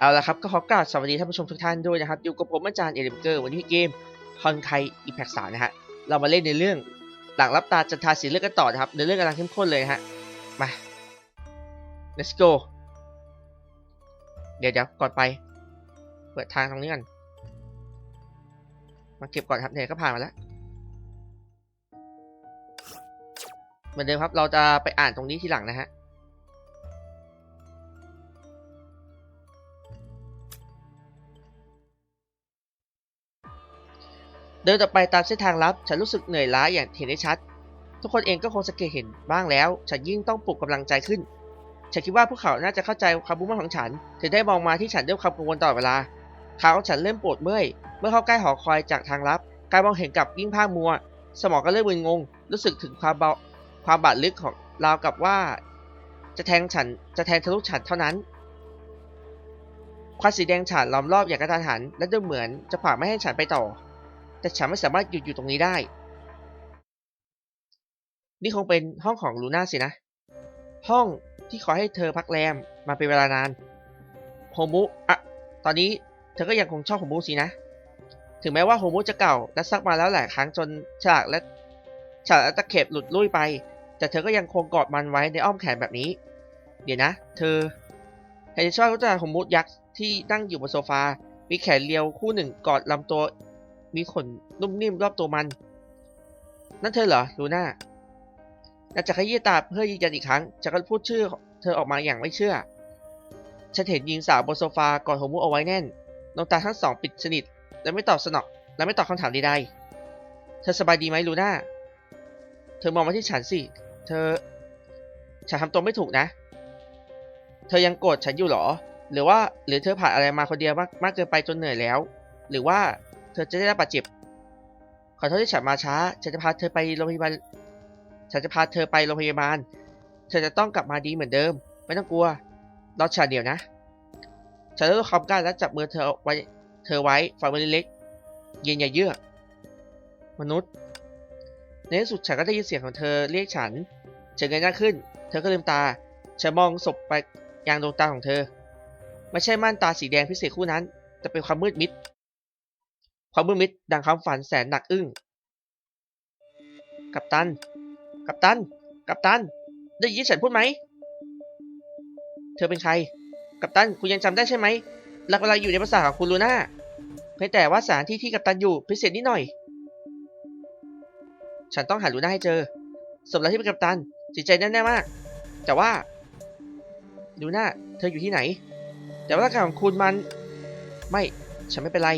เอาละครับก็ขอกราบสวัสดีท่านผู้ชมทุกท่านด้วยนะครับอยู่กับผมอาจารย์เอลิมเกอร์วันนี้เกมฮอนไคอีแพกสานะฮะเรามาเล่นในเรื่องหลังรับตาจันทาสีเลือกกันต่อนะครับในเรื่องกำลังเข้มข้นเลยนะฮะมา let's go เดี๋ยวเดี๋ยวก่อนไป เปิดทางตรงนี้ก่อนมาเก็บก่อนครับเนี่ยก็ผ่านมาแล้วเหมือนเดิมครับเราจะไปอ่านตรงนี้ทีหลังนะฮะ ดินต่อไปตามเส้นทางลับ ฉันรู้สึกเหนื่อยล้าอย่างเห็นได้ชัด ทุกคนเองก็คงสังเกตเห็นบ้างแล้ว ฉันยิ่งต้องปลุกกำลังใจขึ้น ฉันคิดว่าพวกเขาน่าจะเข้าใจความมุ่งมั่นของฉันถึงได้มองมาที่ฉันด้วยความกังวลตลอดเวลาขาของฉันเริ่มปวดเมื่อย เมื่อเข้าใกล้หอคอยจากทางลับ การมองเห็นกับยิ่งภาคมัว สมองก็เริ่มมึนงง รู้สึกถึงความเบาความบาดลึกของราวกับว่า จะแทงฉันจะแทงทะลุฉันเท่านั้นควันสีแดงฉานล้อมรอบอย่างกระทันหัน และดูเหมือนจะผลักไม่ให้ฉันไปต่อ แต่ฉันไม่สามารถหยุดอยู่ตรงนี้ได้ นี่คงเป็นห้องของลูน่าสินะ ห้องที่ขอให้เธอพักแรมมาเป็นเวลานานโฮมุอะตอนนี้เธอก็ยังคงชอบโฮมุสินะ ถึงแม้ว่าโฮมุจะเก่าและซักมาแล้วหลายครั้งจนฉลากและฉลากและตะเข็บหลุดลุ่ยไป แต่เธอก็ยังคงกอดมันไว้ในอ้อมแขนแบบนี้ เดี๋ยวนะ เธอเฮนชอบก็จะโฮมุยักษ์ที่นั่งอยู่บนโซฟา มีแขนเรียวคู่หนึ่งกอดลำตัว มีขนนุ่มนิ่มรอบตัวมัน นั่นเธอเหรอลูน่าน่าจะขยี้ตาเพื่อยืนยันอีกครั้งจะก็พูดชื่อเธอออกมาอย่างไม่เชื่อ ฉันเห็นหญิงสาวบนโซฟากอดโฮมุเอาไว้แน่นดวงตาทั้งสองปิดสนิท และไม่ตอบสนองและไม่ตอบคำถามใดๆ เธอสบายดีไหมลูน่า เธอมองมาที่ฉันสิ เธอ ฉันทำตัวไม่ถูกนะ เธอยังโกรธฉันอยู่หรอ หรือว่า หรือเธอผ่านอะไรมาคนเดียวมากมากเกินไปจนเหนื่อยแล้ว หรือว่า ธอจะได้รับบาดเจ็บ ขอโทษที่ฉันมาช้า ฉันจะพาเธอไปโรงพยาบาล ฉันจะพาเธอไปโรงพยาบาล เธอจะต้องกลับมาดีเหมือนเดิม ไม่ต้องกลัว รอฉันเดี๋ยวนะ ฉันลดความกล้าและจับมือเธอไว้ เธอไว้ฝ่ามือเล็ก เย็นอย่าเยือก มนุษย์ ในที่สุดฉันก็ได้ยินเสียงของเธอเรียกฉัน ฉันเงยหน้าขึ้น เธอก็ลืมตา ฉันมองศพไปยังดวงตาของเธอ ไม่ใช่ม่านตาสีแดงพิเศษคู่นั้น แต่เป็นความมืดมิด ความมืดมิดดังคำฝันแสนหนักอึ้ง กัปตัน กัปตัน กัปตัน ได้ยินฉันพูดไหม เธอเป็นใคร กัปตัน คุณยังจำได้ใช่ไหมหลักเวลาอยู่ในภาษาของคุณลูน่าเพียงแต่ว่าสถานที่ที่กัปตันอยู่พิเศษนิดหน่อย ฉันต้องหาลูน่าให้เจอ สมแล้วที่เป็นกัปตันจิตใจแน่ๆมาก แต่ว่าลูน่าเธออยู่ที่ไหน แต่ว่าร่างกายของคุณมัน ไม่ ฉันไม่เป็นไร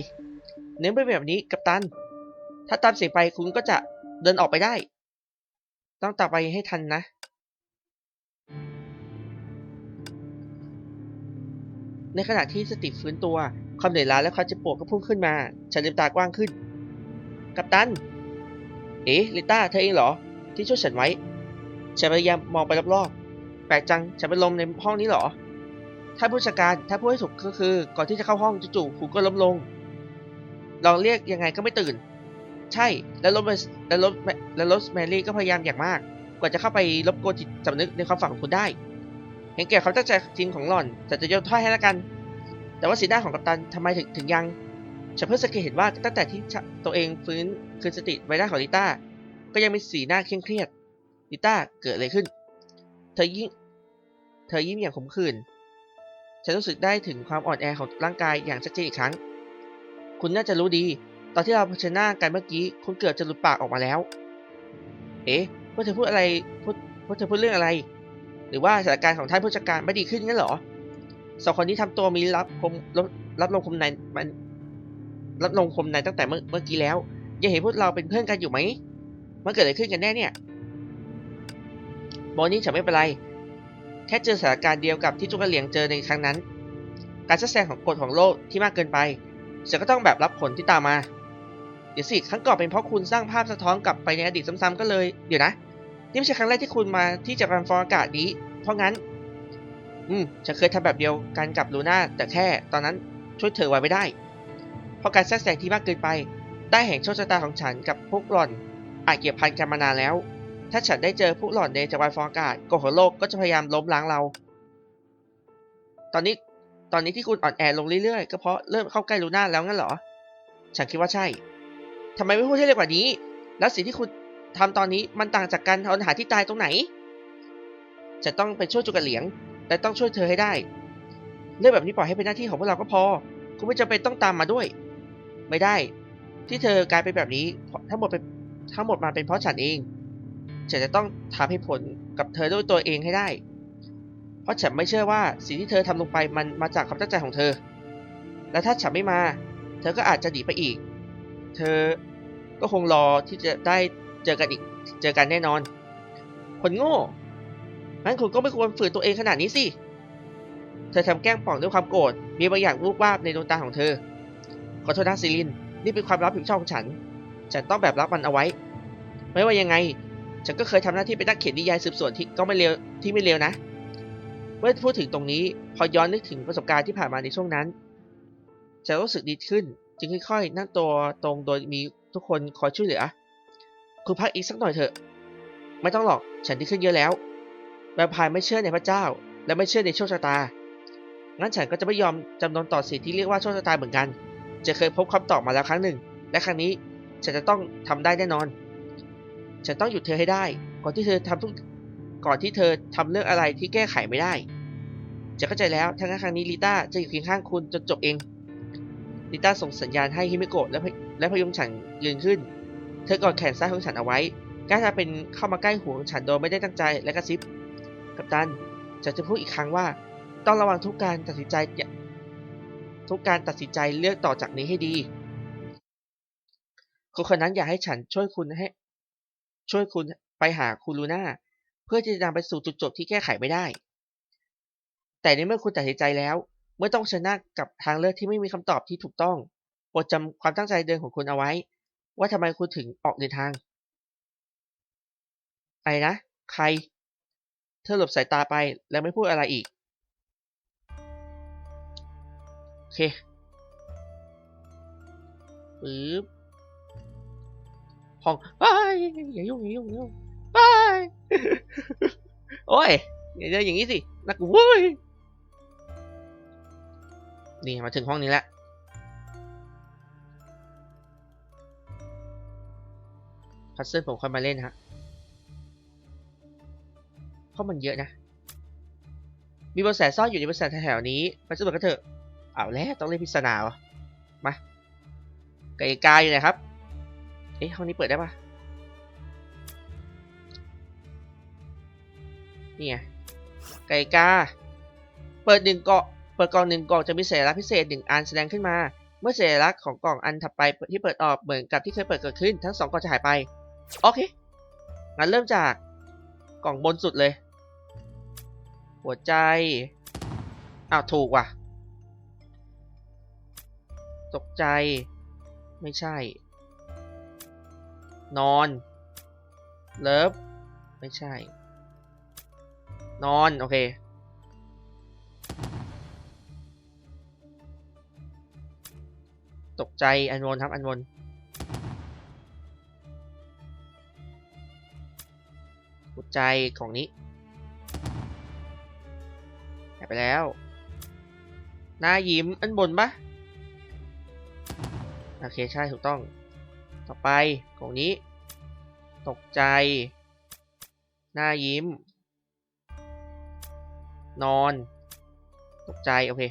เนื้อเป็นแบบนี้กัปตัน ถ้าตามเสียงไปคุณก็จะเดินออกไปได้ ต้องตามไปให้ทันนะ ในขณะที่สติฟื้นตัว ความเหนื่อยล้าและความเจ็บปวดก็พุ่งขึ้นมา ฉันลืมตากว้างขึ้น กัปตัน เอ๊ะลิต้าเธอเองเหรอ ที่ช่วยฉันไว้ ฉันพยายามมองไปรอบๆ แปลกจัง ฉันเป็นลมในห้องนี้เหรอ ถ้าผู้จัดการ ถ้าพูดให้ถูกก็คือ ก่อนที่จะเข้าห้องจู่ๆคุณก็ล้มลง ลองเรียกยังไงก็ไม่ตื่น ใช่แล้วรถแล้วรถแล้วรถแมรี่ก็พยายามอย่างมาก กว่าจะเข้าไปรบกวนจิตสำนึกในความฝันของคุณได้ เห็นแก่ความตั้งใจจริงของหล่อน แต่จะยกโทษให้แล้วกัน แต่ว่าสีหน้าของกัปตันทำไมถึงถึงยังฉันเพิ่งสังเกตเห็นว่าตั้งแต่ที่ตัวเองฟื้นคืนสติไว้หน้าของลิต้า ก็ยังมีสีหน้าเคร่งเครียดลิต้าเกิดอะไรขึ้น เธอยิ่ง เธอยิ้มอย่างขมขื่นฉันรู้สึกได้ถึงความอ่อนแอของร่างกายอย่างชัดเจนอีกครั้ง คุณน่าจะรู้ดี ตอนที่เราเผชิญหน้ากันเมื่อกี้ คุณเกือบจะหลุดปากออกมาแล้ว เอ๊ะพวกเธอพูดอะไรพูดพวกเธอพูดเรื่องอะไร หรือว่าสถานการณ์ของท่านผู้จัดการไม่ดีขึ้นงั้นเหรอสองคนนี้ทำตัวมีรับคมรับรับลงคมในมันรับลงคมในตั้งแต่เมื่อเมื่อกี้แล้ว ยังเห็นพวกเราเป็นเพื่อนกันอยู่ไหมมันเกิดอะไรขึ้นกันแน่เนี่ยโมนี่ฉันไม่เป็นไร แค่เจอสถานการณ์เดียวกับที่จุกกระเหลียงเจอในครั้งนั้น การแทรกแซงของกฎของโลกที่มากเกินไป ฉันก็ต้องแบบรับผลที่ตามมา เดี๋ยวสิครั้งก่อนเป็นเพราะคุณสร้างภาพสะท้อนกลับไปในอดีตซ้ำๆก็เลย เดี๋ยวนะ นี่ไม่ใช่ครั้งแรกที่คุณมาที่จะรันฟอร์อากาศนี้ เพราะงั้น อืม ฉันเคยทำแบบเดียวกันกับลูน่า แต่แค่ตอนนั้นช่วยเธอไว้ไม่ได้ เพราะการแทรกแซงที่มากเกินไป ได้แห่งโชคชะตาของฉันกับพวกหล่อนอาจเกี่ยวพันกันมานานแล้ว ถ้าฉันได้เจอพวกหล่อนในจักรวาลฟอร์อากาศกฎของโลกก็จะพยายามล้มล้างเรา ตอนนี้ ตอนนี้ที่คุณอ่อนแอลงเรื่อยๆ ก็เพราะเริ่มเข้าใกล้ลูน่าแล้วงั้นเหรอ ฉันคิดว่าใช่ ทำไมไม่พูดให้เร็วกว่านี้ แล้วสิ่งที่คุณทำตอนนี้มันต่างจากการเอาหาที่ตายตรงไหน จะต้องไปช่วยจุกระเหลียง แต่ต้องช่วยเธอให้ได้ เรื่องแบบนี้ปล่อยให้เป็นหน้าที่ของพวกเราก็พอ คุณไม่จำเป็นต้องตามมาด้วย ไม่ได้ ที่เธอกลายเป็นแบบนี้ทั้งหมดเป็นทั้งหมดมาเป็นเพราะฉันเอง ฉันจะต้องทำให้ผลกับเธอด้วยตัวเองให้ได้ ราะฉันไม่เชื่อว่าสิ่งที่เธอทำลงไปมันมาจากความตั้งใจของเธอ และถ้าฉันไม่มา เธอก็อาจจะหนีไปอีก เธอก็คงรอที่จะได้เจอกันอีก เจอกันแน่นอน คนโง่ งั้นคุณก็ไม่ควรฝืนตัวเองขนาดนี้สิ เธอทำแกล้งป่องด้วยความโกรธ มีบางอย่างวูบวาบในดวงตาของเธอ ขอโทษนะซิลิน นี่เป็นความรับผิดชอบของฉัน ฉันต้องแบบรับมันเอาไว้ ไม่ว่ายังไง ฉันก็เคยทำหน้าที่เป็นนักเขียนนิยายสืบสวนที่ก็ไม่เลวที่ไม่เลวนะ เมื่อพูดถึงตรงนี้พอย้อนนึกถึงประสบการณ์ที่ผ่านมาในช่วงนั้น จะรู้สึกดีขึ้น จึงค่อยๆ นั่งตัวตรงโดยมีทุกคนคอยช่วยเหลือคุณพักอีกสักหน่อยเถอะ ไม่ต้องหรอกฉันดีขึ้นเยอะแล้วแวมพร์ไม่เชื่อในพระเจ้า และไม่เชื่อในโชคชะตา งั้นฉันก็จะไม่ยอมจำนนต่อสิ่งที่เรียกว่าโชคชะตาเหมือนกัน จะเคยพบคำตอบมาแล้วครั้งหนึ่ง และครั้งนี้ฉันจะต้องทำได้แน่นอน ฉันต้องหยุดเธอให้ได้ ก่อนที่เธอทำทุก ก่อนที่เธอทำเรื่องอะไรที่แก้ไขไม่ได้ จะเข้าใจแล้วทั้งนั้นครั้งนี้ลิต้าจะอยู่เคียงข้างคุณจนจบเองลิต้าส่งสัญญาณให้ฮิมิโกะและและพยุงฉันยืนขึ้น เธอกอดแขนซ้ายของฉันเอาไว้กล้าทำเป็นเข้ามาใกล้หูของฉันโดยไม่ได้ตั้งใจและกระซิบ กัปตันฉันจะพูดอีกครั้งว่า ต้องระวังทุกการตัดสินใจ ทุกการตัดสินใจเลือกต่อจากนี้ให้ดีคนคนนั้นอยากให้ฉันช่วยคุณให้ ช่วยคุณไปหาคุณลูน่า พื่อที่จะนำไปสู่จุดจบที่แก้ไขไม่ได้ แต่ในเมื่อคุณตัดสินใจแล้ว เมื่อต้องชนะกับทางเลือกที่ไม่มีคำตอบที่ถูกต้อง โปรดจำความตั้งใจเดิมของคุณเอาไว้ ว่าทำไมคุณถึงออกเดินทางอะไรนะ ใคร เธอหลบสายตาไปแล้วไม่พูดอะไรอีก โอเคปึ๊บห้องไปอย่ายุ่งอย่ายุ่งอย่ายุ่ง โอ้ยอย่าเดินอย่างนี้สินักเว้ยนี่มาถึงห้องนี้แล้วพัซเซิลผมค่อยมาเล่นฮะเพราะมันเยอะนะ มีบอแสซ่อนอยู่ในบริษัทแถวนี้ไปสำรวจกันเถอะเอาแล้วต้องเล่นพิศนาวะมาไก่กาอยู่ไหนครับ เอ๊ะห้องนี้เปิดได้ปะ นี่ไงไก่กา เปิดหนึ่งเกาะเปิดกล่องหนึ่งกล่องจะมีสัญลักษณ์พิเศษหนึ่งอันแสดงขึ้นมา เมื่อสัญลักษณ์ของกล่องอันถัดไปที่เปิดออกเหมือนกับที่เคยเปิดเกิดขึ้น ทั้งสองกล่องจะหายไปโอเคงั้นเริ่มจากกล่องบนสุดเลย หัวใจอ้าวถูกว่ะ ตกใจ ไม่ใช่ นอน เลิฟ ไม่ใช่ นอน โอเค ตกใจอันวนครับ อันวนหัวใจของนี้หายไปแล้ว หน้ายิ้มอันบนปะโอเค ใช่ ถูกต้อง ต่อไปของนี้ ตกใจ หน้ายิ้ม นอน ตกใจ โอเค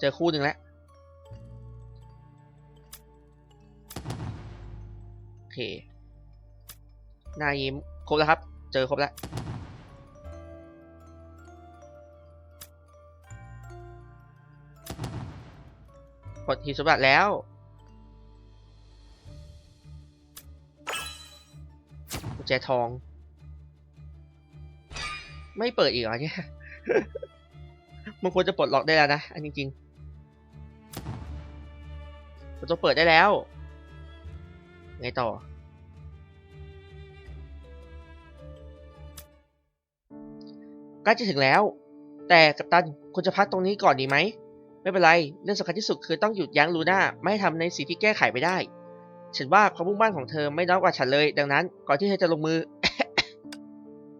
เจอคู่หนึ่งแล้ว โอเค หน้ายิ้ม ครบแล้วครับ เจอครบแล้ว กดทีสมบัติแล้วกุญแจทอง ไม่เปิดอีกเหรอเนี่ย มันควรจะปลดล็อกได้แล้วนะ อันจริงๆประตูเปิดได้แล้ว ไงต่อ ใกล้จะถึงแล้ว แต่กัปตันคุณจะพักตรงนี้ก่อนดีไหม ไม่เป็นไร เรื่องสำคัญที่สุดคือต้องหยุดยั้งลูน่าไม่ให้ทำในสิ่งที่แก้ไขไม่ได้ ฉันว่าความมุ่งมั่นของเธอไม่น้อยกว่าฉันเลย ดังนั้น ก่อนที่เธอจะลงมือ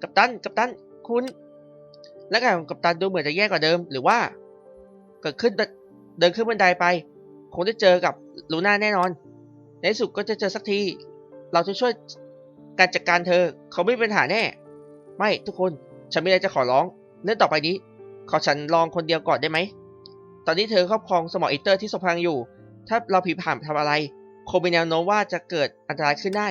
กัปตัน กัปตัน คุณ และการของกัปตันดูเหมือนจะแย่กว่าเดิม หรือว่า เกิดขึ้นเดินขึ้นบันไดไป คงได้เจอกับลูน่าแน่นอน ในที่สุดก็จะเจอสักที เราจะช่วยการจัดการเธอ เขาไม่มีปัญหาแน่ ไม่ทุกคน ฉันไมีอะไรจะขอร้อง เรื่องต่อไปนี้ ขอฉันลองคนเดียวก่อนได้ไหม ตอนนี้เธอครอบครองสมองอีเตอร์ที่ทรงพลังอยู่ ถ้าเราผิดผ่านทำอะไร คงมีแนวโน้มว่าจะเกิดอันตรายขึ้นได้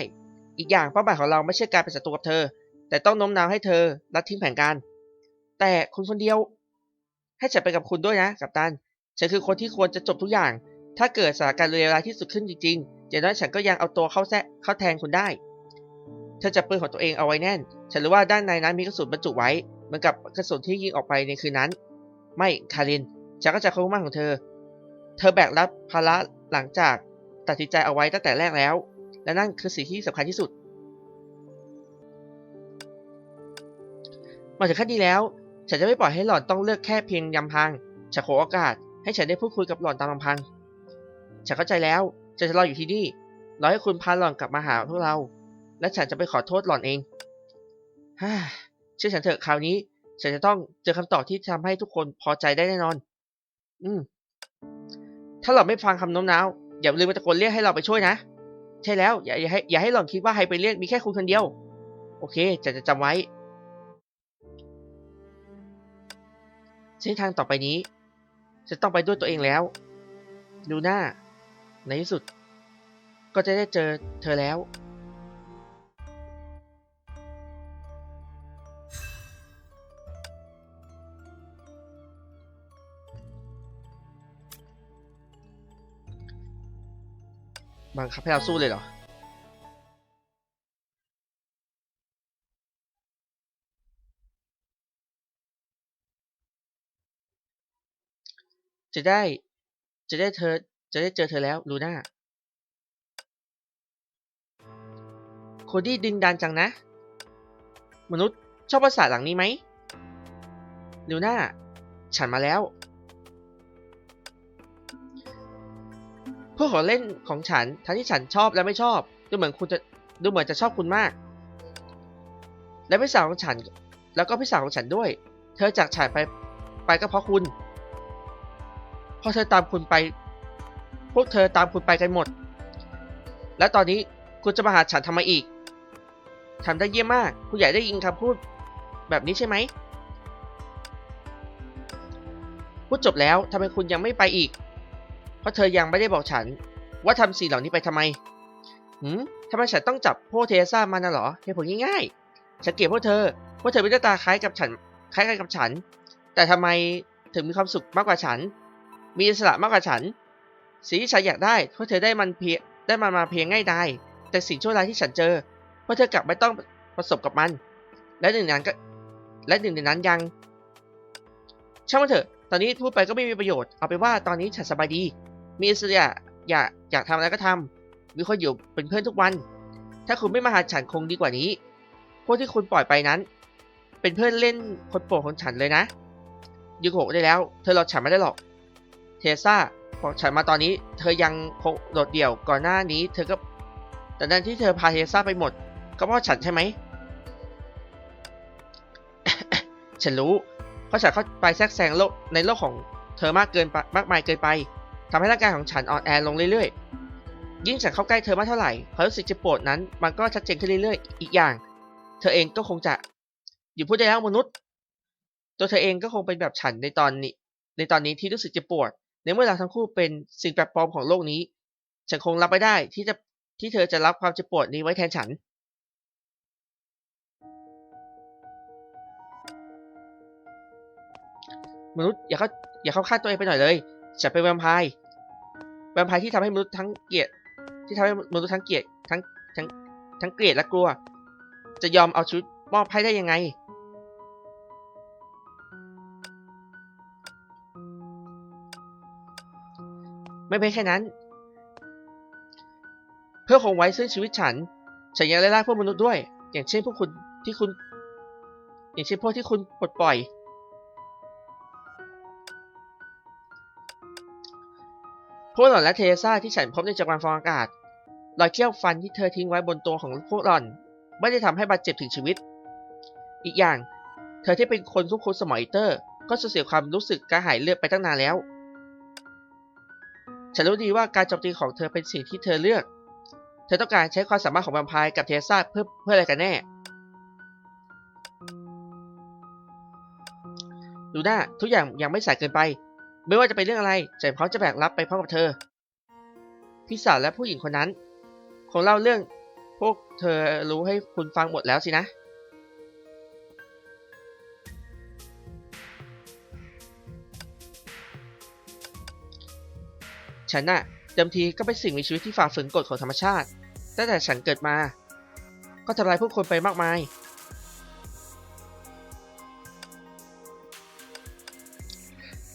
อีกอย่างเป้าหมายของเราไม่ใช่การเป็นศัตรูกับเธอ แต่ต้องโน้มน้าวให้เธอละทิ้งแผนการ แต่คุณคนเดียว ให้ฉันไปกับคุณด้วยนะ กัปตัน ฉันคือคนที่ควรจะจบทุกอย่าง ถ้าเกิดสถานการณ์เลวร้ายที่สุดขึ้นจริงๆอย่างน้อยฉันก็ยังเอาตัวเข้าแซะเข้าแทนคุณได้เธอจับปืนของตัวเองเอาไว้แน่น ฉันรู้ว่าด้านในนั้นมีกระสุนบรรจุไว้เหมือนกับกระสุนที่ยิงออกไปในคืนนั้น ไม่คาริน ฉันก็จะความมุ่งมั่นของเธอ เธอแบกรับภาระหลังจากตัดสินใจเอาไว้ตั้งแต่แรกแล้ว และนั่นคือสิ่งที่สำคัญที่สุด มาถึงขั้นนี้แล้ว ฉันจะไม่ปล่อยให้หล่อนต้องเลือกแค่เพียงยำพัง ฉันขอโอกาส ให้ฉันได้พูดคุยกับหล่อนตามลำพัง ฉันเข้าใจแล้ว ฉันจะรออยู่ที่นี่รอให้คุณพาหล่อนกลับมาหาพวกเรา และฉันจะไปขอโทษหล่อนเองฮ่าเชื่อฉันเถอะคราวนี้ ฉันจะต้องเจอคำตอบที่ทำให้ทุกคนพอใจได้แน่นอน อืม ถ้าหล่อนไม่ฟังคำโน้มน้าว อย่าลืมมาตะโกนเรียกให้เราไปช่วยนะ ใช่แล้ว อย่าอย่าให้อย่าให้หล่อนคิดว่าใครไปเรียกมีแค่คุณคนเดียว โอเค จะจะจำไว้ เส้นทางต่อไปนี้ จะต้องไปด้วยตัวเองแล้ว ดูหน้า ในที่สุด ก็จะได้เจอเธอแล้ว บังคับให้เราสู้เลยเหรอ จะได้ จะได้เธอ จะได้เจอเธอแล้วลูน่า โคดี้ดึงดันจังนะ มนุษย์ชอบภาษาทหลังนี้ไหมลูน่า ฉันมาแล้วพื่อของเล่นของฉัน ทั้งที่ฉันชอบและไม่ชอบ ดูเหมือนคุณจะ ดูเหมือนจะชอบคุณมาก และพี่สาวของฉัน แล้วก็พี่สาวของฉันด้วย เธอจากฉันไป ไปก็เพราะคุณ พอเธอตามคุณไป พวกเธอตามคุณไปกันหมด และตอนนี้คุณจะมาหาฉันทำไมอีกทำได้เยี่ยมมาก คุณอยากได้ยินคำพูดแบบนี้ใช่ไหม พูดจบแล้วทำไมคุณยังไม่ไปอีก เพราะเธอยังไม่ได้บอกฉัน ว่าทำสิ่งเหล่านี้ไปทำไมหืมทำไมฉันต้องจับพวกเทเซ่ามาน่ะเหรอเหตุผลง่ายๆฉันเกลียดพวกเธอ พวกเธอเป็นหน้าตาคล้ายกับฉัน คล้ายกันกับฉัน แต่ทำไมถึงมีความสุขมากกว่าฉัน มีอิสระมากกว่าฉัน สิ่งที่ฉันอยากได้เพวกเธอได้มันเพียได้มันมาเพียงง่ายดายแต่สิ่งชั่วร้ายที่ฉันเจอ เพวกเธอกลับไม่ต้องประสบกับมัน และหนึ่งในนั้นก็และหนึ่งในนั้นยังช่างมันเถอะ ตอนนี้พูดไปก็ไม่มีประโยชน์ เอาเป็นว่าตอนนี้ฉันสบายดี มีอิสระอยากอยากทำอะไรก็ทำมีคนอยู่เป็นเพื่อนทุกวัน ถ้าคุณไม่มาหาฉันคงดีกว่านี้ พวกที่คุณปล่อยไปนั้น เป็นเพื่อนเล่นคนโปรดของฉันเลยนะยูโกะได้แล้ว เธอรอฉันไม่ได้หรอก ซ่าบอฉันมาตอนนี้ เธอยังคงโดดเดี่ยวก่อนหน้านี้ เธอก็แต่นั้นที่เธอพาเทซ่าไปหมด ก็เพราะฉันใช่ไหม ฉันรู้ เพราะฉันเข้าไปแทรกแซงโลกในโลกของเธอมากเกินไปมากมายเกินไปทำให้ร่างกายของฉันอ่อนแอลงเรื่อยๆ ยิ่งฉันเข้าใกล้เธอมากเท่าไหร่ความรู้สึกเจ็บปวดนั้น มันก็ชัดเจนขึ้นเรื่อยๆ อีกอย่าง เธอเองก็คงจะอยู่พูดได้แล้วมนุษย์ ตัวเธอเองก็คงเป็นแบบฉันในตอนนี้ ในตอนนี้ที่รู้สึกเจ็บปวด ในเมื่อเราทั้งคู่เป็นสิ่งแปลกปลอมของโลกนี้ ฉันคงรับไม่ได้ที่จะที่เธอจะรับความเจ็บปวดนี้ไว้แทนฉัน มนุษย์อย่าเข้าอย่าเข้าข้างตัวเองไปหน่อยเลย ฉันเป็นแวมไพร์แวมไพร์ที่ทำให้มนุษย์ทั้งเกลียด ที่ทำให้มนุษย์ทั้งเกลียดทั้งทั้งทั้งเกลียดและกลัว จะยอมเอาชีวิตมอบให้ได้ยังไง ไม่เป็นแค่นั้น เพื่อคงไว้ซึ่งชีวิตฉัน ฉันยังไล่ล่าพวกมนุษย์ด้วย อย่างเช่นพวกคุณที่คุณ อย่างเช่นพวกที่คุณปลดปล่อย พวกหล่อนและเทเรซ่าที่ฉันพบในจักรวาลฟองอากาศรอยเขี้ยวฟันที่เธอทิ้งไว้บนตัวของพวกหล่อน ไม่ได้ทำให้บาดเจ็บถึงชีวิต อีกอย่าง เธอที่เป็นคนควบคุมสมองอีเตอร์ ก็สูญเสียความรู้สึกกระหายเลือดไปตั้งนานแล้ว ฉันรู้ดีว่าการโจมตีของเธอเป็นสิ่งที่เธอเลือก เธอต้องการใช้ความสามารถของแวมไพร์กับเทเรซ่าเพื่อเพื่ออะไรกันแน่ดูหน้าทุกอย่างยังไม่สายเกินไป ไม่ว่าจะเป็นเรื่องอะไรฉันพร้อมจะแบกรับไปพร้อมกับเธอ พี่สาวและผู้หญิงคนนั้น คงเล่าเรื่องพวกเธอรู้ให้คุณฟังหมดแล้วสินะ ฉันน่ะเดิมทีก็เป็นสิ่งมีชีวิตที่ฝ่าฝืนกฎของธรรมชาติตั้งแต่ฉันเกิดมา ก็ทำลายผู้คนไปมากมาย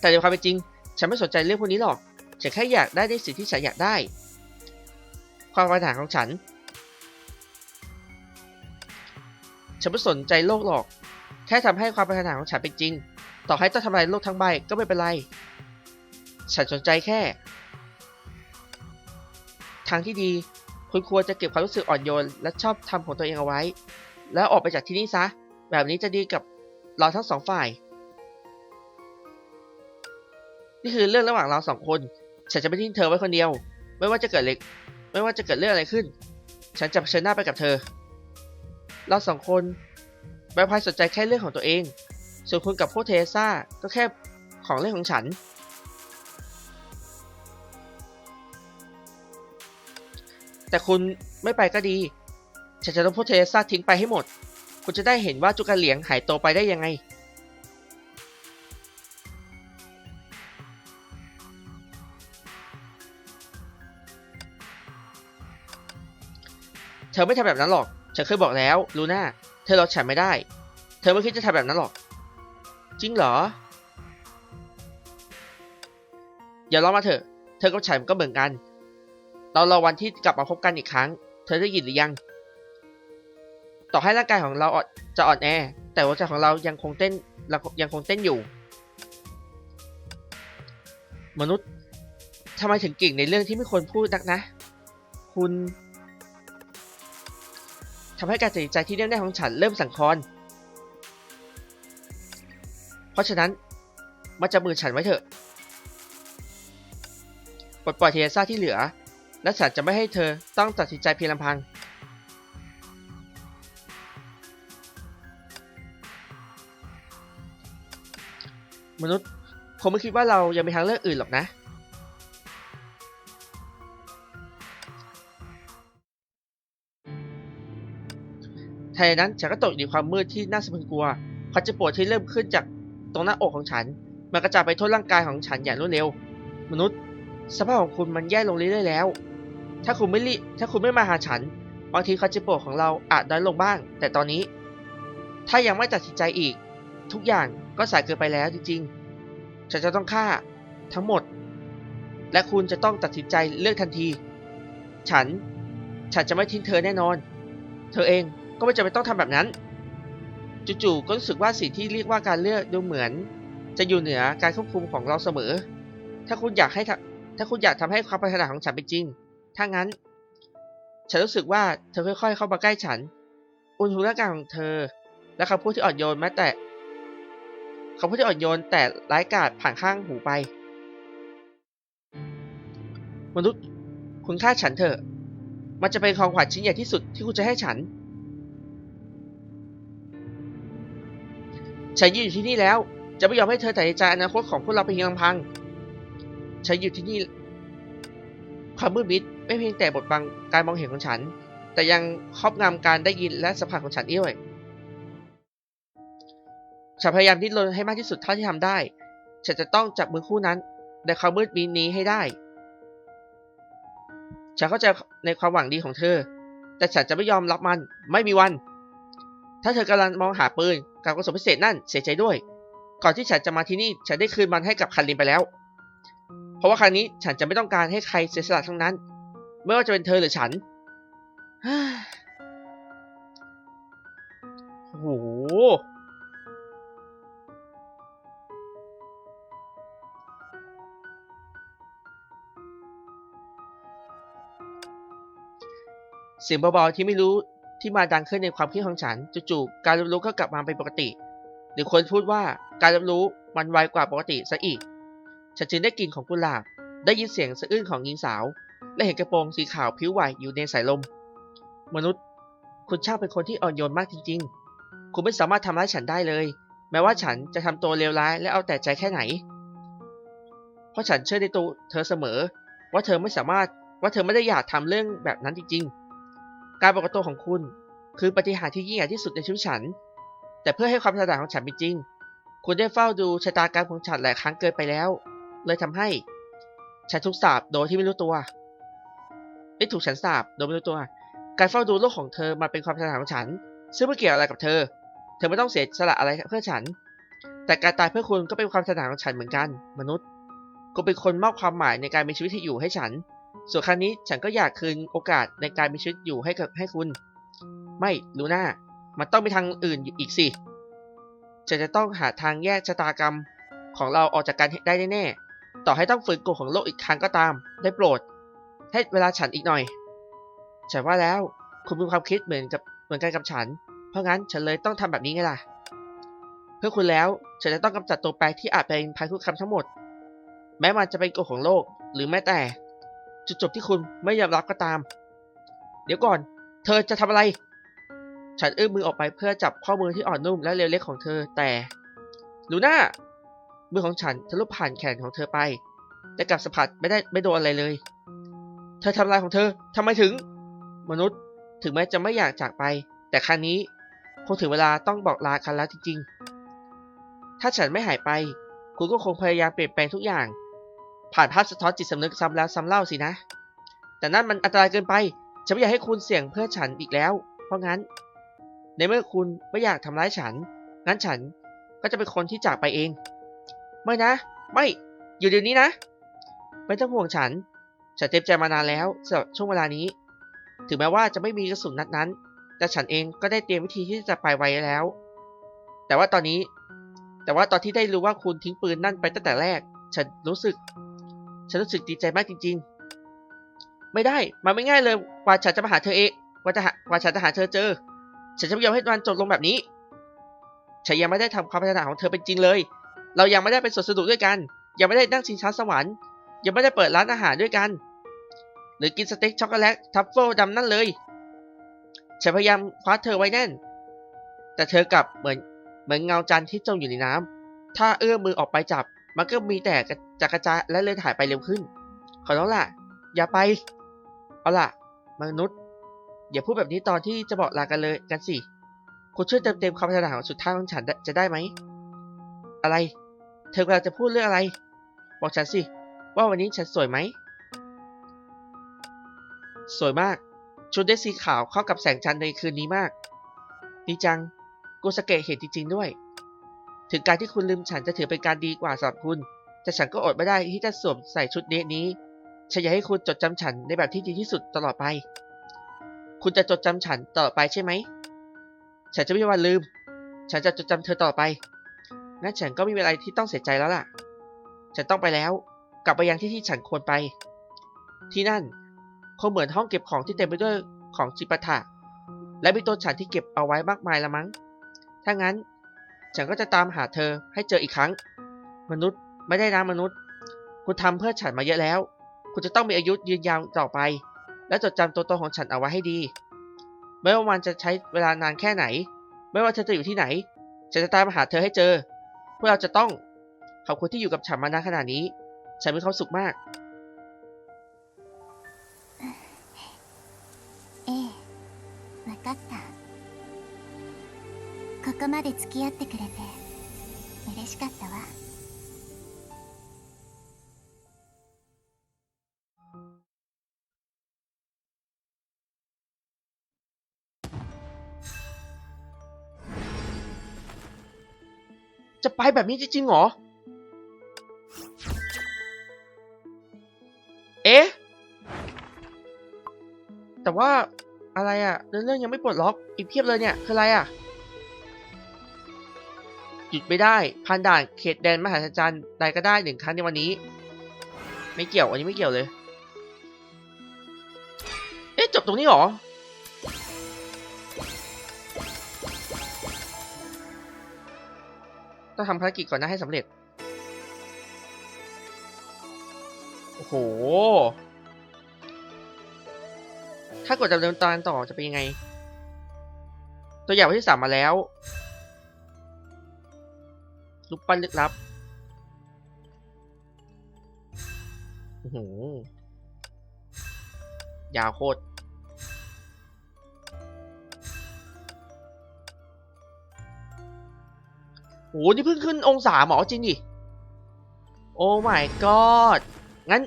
แต่ในความเป็นจริง ฉันไม่สนใจเรื่องพวกนี้หรอก ฉันแค่อยากได้ในสิ่งที่ฉันอยากได้ ความปรารถนาของฉัน ฉันไม่สนใจโลกหรอก แค่ทำให้ความปรารถนาของฉันเป็นจริง ต่อให้ต้องทำลายโลกทั้งใบก็ไม่เป็นไร ฉันสนใจแค่ ทางที่ดี คุณควรจะเก็บความรู้สึกอ่อนโยน และชอบทำของตัวเองเอาไว้ แล้วออกไปจากที่นี่ซะ แบบนี้จะดีกับเราทั้งสองฝ่าย นี่คือเรื่องระหว่างเราสองคน ฉันจะไม่ทิ้งเธอไว้คนเดียว ไม่ว่าจะเกิดเล็ก ไม่ว่าจะเกิดเรื่องอะไรขึ้น ฉันจะเผชิญหน้าไปกับเธอ เราสองคนแวมไพร์สนใจแค่เรื่องของตัวเอง ส่วนคุณกับพวกเทเซ่าก็แค่ของเล่นของฉัน แต่คุณไม่ไปก็ดี ฉันจะต้องพวกเทเรซ่าทิ้งไปให้หมด คุณจะได้เห็นว่าจุกกระเหลียงหายตัวไปได้ยังไง เธอไม่ทำแบบนั้นหรอก ฉันเคยบอกแล้วลูน่า เธอรอฉันไม่ได้ เธอไม่คิดจะทำแบบนั้นหรอก จริงเหรอ อย่ารอมาเถอะ เธอกับฉันก็เหมือนกัน เรารอวันที่กลับมาพบกันอีกครั้ง เธอได้ยินหรือยัง ต่อให้ร่างกายของเราอ่อนจะอ่อนแอ แต่หัวใจของเรายังคงเต้นยังคงเต้นอยู่ มนุษย์ทำไมถึงเก่งในเรื่องที่ไม่ควรพูดนักนะ คุณทำให้การตัดสินใจที่แน่วแน่ของฉันเริ่มสั่นคลอน เพราะฉะนั้นมาจับมือฉันไว้เถอะ ปลดปล่อยเทเรซ่าที่เหลือ และฉันจะไม่ให้เธอต้องตัดสินใจเพียงลำพัง มนุษย์คงไม่คิดว่าเรายังมีทางเลือกอื่นหรอกนะ แทนนั้นฉันก็ตกอยู่ในความมืดที่น่าสะพรึงกลัวความเจ็บปวดที่เริ่มขึ้นจากตรงหน้าอกของฉัน มันกระจายไปทั่วร่างกายของฉันอย่างรวดเร็ว มนุษย์ สภาพของคุณมันแย่ลงเรื่อยๆแล้ว ถ้าคุณไม่รีถ้าคุณไม่มาหาฉันบางทีคาจ็บปของเราอาจน้อยลงบ้าง แต่ตอนนี้ ถ้ายังไม่ตัดสินใจอีก ทุกอย่างก็สายเกินไปแล้วจริงๆ ฉันจะต้องฆ่าทั้งหมด และคุณจะต้องตัดสินใจเลือกทันที ฉัน ฉันจะไม่ทิ้งเธอแน่นอน เธอเองก็ไม่จำเป็นต้องทำแบบนั้น จู่ๆก็รู้สึกว่าสิ่งที่เรียกว่าการเลือกดูเหมือน จะอยู่เหนือการควบคุมของเราเสมอ ถ้าคุณอยากให้ถ้าคุณอยากทำให้ความปรารถนาของฉันเป็นจริง ถ้างั้น ฉันรู้สึกว่าเธอค่อย ๆ เข้ามาใกล้ฉัน อุณหภูมิร่างกายของเธอ และคำพูดที่อ่อนโยนแม้แต่คำพูดที่อ่อนโยนแต่ร้ายกาจผ่านข้างหูไป มนุษย์คุณฆ่าฉันเถอะ มันจะเป็นของขวัญชิ้นใหญ่ที่สุดที่คุณจะให้ฉัน ฉันยืนอยู่ที่นี่แล้ว จะไม่ยอมให้เธอตัดใจอนาคตของพวกเราไปเพียงลำพัง ฉันอยู่ที่นี่ความมืดมิด ไม่เพียงแต่บดบังการมองเห็นของฉัน แต่ยังครอบงำการได้ยินและสัมผัสของฉันด้วยฉันพยายามดิ้นรนให้มากที่สุดเท่าที่ทำได้ ฉันจะต้องจับมือคู่นั้น ในความมืดมิดนี้ให้ได้ ฉันเข้าใจในความหวังดีของเธอ แต่ฉันจะไม่ยอมรับมัน ไม่มีวัน ถ้าเธอกำลังมองหาปืนกับกระสุนพิเศษนั่นเสียใจด้วย ก่อนที่ฉันจะมาที่นี่ฉันได้คืนมันให้กับคันลินไปแล้ว เพราะว่าครั้งนี้ฉันจะไม่ต้องการให้ใครเสียสละทั้งนั้น ไม่ว่าจะเป็นเธอหรือฉันโอ้โหเสียงเบาๆที่ไม่รู้ที่มาดังขึ้นในความคิดของฉันจู่ๆการรับรู้ก็กลับมาเป็นปกติ หรือคนพูดว่าการรับรู้มันไวกว่าปกติซะอีก ฉันจึงได้กลิ่นของกุหลาบ ได้ยินเสียงสะอื้นของหญิงสาว และเห็นกระโปรงสีขาวผิวไหวอยู่ในสายลม มนุษย์ คุณช่างเป็นคนที่อ่อนโยนมากจริง ๆ คุณไม่สามารถทำร้ายฉันได้เลย แม้ว่าฉันจะทำตัวเลวร้ายและเอาแต่ใจแค่ไหน เพราะฉันเชื่อในตัวเธอเสมอ ว่าเธอไม่สามารถว่าเธอไม่ได้อยากทำเรื่องแบบนั้นจริง ๆ การปรากฏตัวของคุณ คือปฏิหารที่ยิ่งใหญ่ที่สุดในชีวิตฉัน แต่เพื่อให้ความฉลาของฉันเป็นจริง คุณได้เฝ้าดูชะตากรรมของฉันหลายครั้งเกินไปแล้ว เลยทำให้ฉันถูกสาปโดยที่ไม่รู้ตัว ไม่ถูกฉันสาปโดยไม่รู้ตัว การเฝ้าดูโลกของเธอมาเป็นความฉลาดของฉัน ซึ่งไม่เกี่ยวอะไรกับเธอ เธอไม่ต้องเสียสละอะไรเพื่อฉัน แต่การตายเพื่อคุณก็เป็นความฉลาดของฉันเหมือนกัน มนุษย์คุณเป็นคนมอบความหมายในการมีชีวิตที่อยู่ให้ฉัน ส่วนครั้งนี้ฉันก็อยากคืนโอกาสในการมีชีวิตอยู่ให้กับให้คุณ ไม่ลูน่า มันต้องมีทางอื่นอีกสิฉันจะต้องหาทางแยกชะตากรรมของเราออกจากกันได้แน่ๆต่อให้ต้องฝืนกฎของโลกอีกครั้งก็ตาม ได้โปรด ให้เวลาฉันอีกหน่อย ฉันว่าแล้ว คุณมีความคิดเหมือนกับเหมือนกันกับฉัน เพราะงั้นฉันเลยต้องทำแบบนี้ไงล่ะ เพื่อคุณแล้วฉันจะต้องกำจัดตัวแปรที่อาจเป็นภัยคุกคามทั้งหมด แม้มันจะเป็นกฎของโลก หรือแม้แต่ จุดจบที่คุณไม่ยอมรับก็ตาม เดี๋ยวก่อน เธอจะทำอะไร ฉันเอื้อมมือออกไปเพื่อจับข้อมือที่อ่อนนุ่มและเรียวเล็กของเธอแต่ลูน่ามือของฉันทะลุผ่านแขนของเธอไป แต่กลับสัมผัสไม่ได้ไม่โดนอะไรเลย เธอทำอะไรของเธอทำไมถึง มนุษย์ถึงแม้จะไม่อยากจากไป แต่ครั้งนี้คงถึงเวลาต้องบอกลากันแล้วจริง ๆ ถ้าฉันไม่หายไป คุณก็คงพยายามเปลี่ยนแปลงทุกอย่าง ผ่านภาพสะท้อนจิตสำนึกซ้ำแล้วซ้ำเล่าสินะ แต่นั่นมันอันตรายเกินไป ฉันไม่อยากให้คุณเสี่ยงเพื่อฉันอีกแล้ว เพราะงั้น ในเมื่อคุณไม่อยากทำร้ายฉัน งั้นฉันก็จะเป็นคนที่จากไปเอง ไม่นะ ไม่ อยู่เดี๋ยวนี้นะ ไม่ต้องห่วงฉัน ฉันเต็มใจมานานแล้วสำหรับช่วงเวลานี้ ถึงแม้ว่าจะไม่มีกระสุนนัดนั้น แต่ฉันเองก็ได้เตรียมวิธีที่จะไปไว้แล้ว แต่ว่าตอนนี้ แต่ว่าตอนที่ได้รู้ว่าคุณทิ้งปืนนั่นไปตั้งแต่แรก ฉันรู้สึก ฉันรู้สึกดีใจมากจริง ๆ ไม่ได้ มันไม่ง่ายเลยกว่าฉันจะมาหาเธอเองกว่าจะหากว่าฉันจะหาเธอเจอ ฉันจะไม่ยอมให้มันจบลงแบบนี้ ฉันยังไม่ได้ทำความพัฒนาของเธอเป็นจริงเลย เรายังไม่ได้ไปสวนสนุกด้วยกัน ยังไม่ได้นั่งชิงช้าสวรรค์ ยังไม่ได้เปิดร้านอาหารด้วยกัน หรือกินสเต็กช็อกโกแลตทัฟเฟิลดำนั่นเลย ฉันพยายามคว้าเธอไว้แน่น แต่เธอกลับเหมือนเหมือนเงาจันทร์ที่จมอยู่ในน้ำ ถ้าเอื้อมมือออกไปจับ มันก็มีแต่จะกระจายและเลยหายไปเร็วขึ้น ขอร้องล่ะ อย่าไป เอาล่ะ มนุษย์ อย่าพูดแบบนี้ตอนที่จะบอกลากันเลยกันสิ คุณช่วยเติมเต็มความพัฒนาของสุดท้ายของฉันจะได้ไหม อะไร เธอกำลังจะพูดเรื่องอะไร บอกฉันสิ ว่าวันนี้ฉันสวยไหม สวยมาก ชุดเดรสสีขาวเข้ากับแสงจันทร์ในคืนนี้มาก ดีจังกูสเกะเห็นจริง ๆ ด้วย ถึงการที่คุณลืมฉันจะถือเป็นการดีกว่าสำหรับคุณ แต่ฉันก็อดไม่ได้ที่จะสวมใส่ชุดเดสนี้ ฉันอยากให้คุณจดจำฉันในแบบที่ดีที่สุดตลอดไป คุณจะจดจำฉันตลอดไปใช่ไหม ฉันจะไม่วันลืม ฉันจะจดจำเธอต่อไป งั้นฉันก็ไม่มีอะไรที่ต้องเสียใจแล้วล่ะ ฉันต้องไปแล้ว กลับไปยังที่ที่ฉันควรไป ที่นั่นคงเหมือนห้องเก็บของที่เต็มไปด้วยของจิปาถะและมีตัวฉันที่เก็บเอาไว้มากมายละมั้ง ถ้างั้นฉันก็จะตามหาเธอให้เจออีกครั้ง มนุษย์ไม่ได้นะมนุษย์ คุณทำเพื่อฉันมาเยอะแล้ว คุณจะต้องมีอายุยืนยาวต่อไป และจดจำตัวตนของฉันเอาไว้ให้ดี ไม่ว่ามันจะใช้เวลานานแค่ไหน ไม่ว่าเธอจะอยู่ที่ไหน ฉันจะตามมาหาเธอให้เจอ พวกเราจะต้องขอบคุณที่อยู่กับฉันมานานขนาดนี้ ฉันมีความสุขมาก ええわかったここまで付き合ってくれて嬉しかったわ จะไปแบบนี้จริงๆเหรอ เอ๊ะ แต่ว่าอะไรอะเรื่องเรื่องยังไม่ปลดล็อกอีกเพียบเลยเนี่ย คืออะไรอะหยุดไม่ได้ผ่านด่านเขตแดนมหาศจรรย์ใดก็ได้หนึ่งครั้งในวันนี้ ไม่เกี่ยวอันนี้ไม่เกี่ยวเลย เอ๊ะจบตรงนี้หรอต้องทำภารกิจก่อนนะให้สำเร็จ โอ้โห ถ้ากดดำเนินตอนต่อจะเป็นยังไง ตัวอย่างวันที่สามมาแล้วลูกปั้นลึกลับอื้อหือยาวโคตร โห นี่เพิ่งขึ้นองศาหมอจริงดิ โอ้ my god งั้น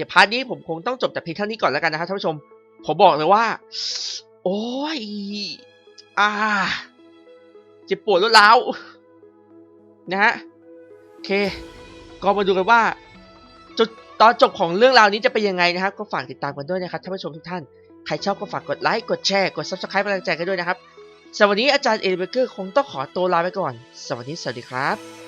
ดี๋ยวพาร์ทนี้ผมคงต้องจบแต่เพียงเท่านี้ก่อนแล้วกันนะครับท่านผู้ชม ผมบอกเลยว่า โอ้ยอ่าเจ็บปวดรวดร้าวนะฮะโอเค ก็มาดูกันว่าจุดตอนจบของเรื่องราวนี้จะเป็นยังไงนะครับ ก็ฝากติดตามกันด้วยนะครับท่านผู้ชมทุกท่าน ใครชอบก็ฝากกดไลค์กดแชร์กด subscribe เป็นกำลังใจกันด้วยนะครับสำหรับวันนี้อาจารย์เอลิเบเกอร์คงต้องขอตัวลาไปก่อน สวัสดีสวัสดีครับ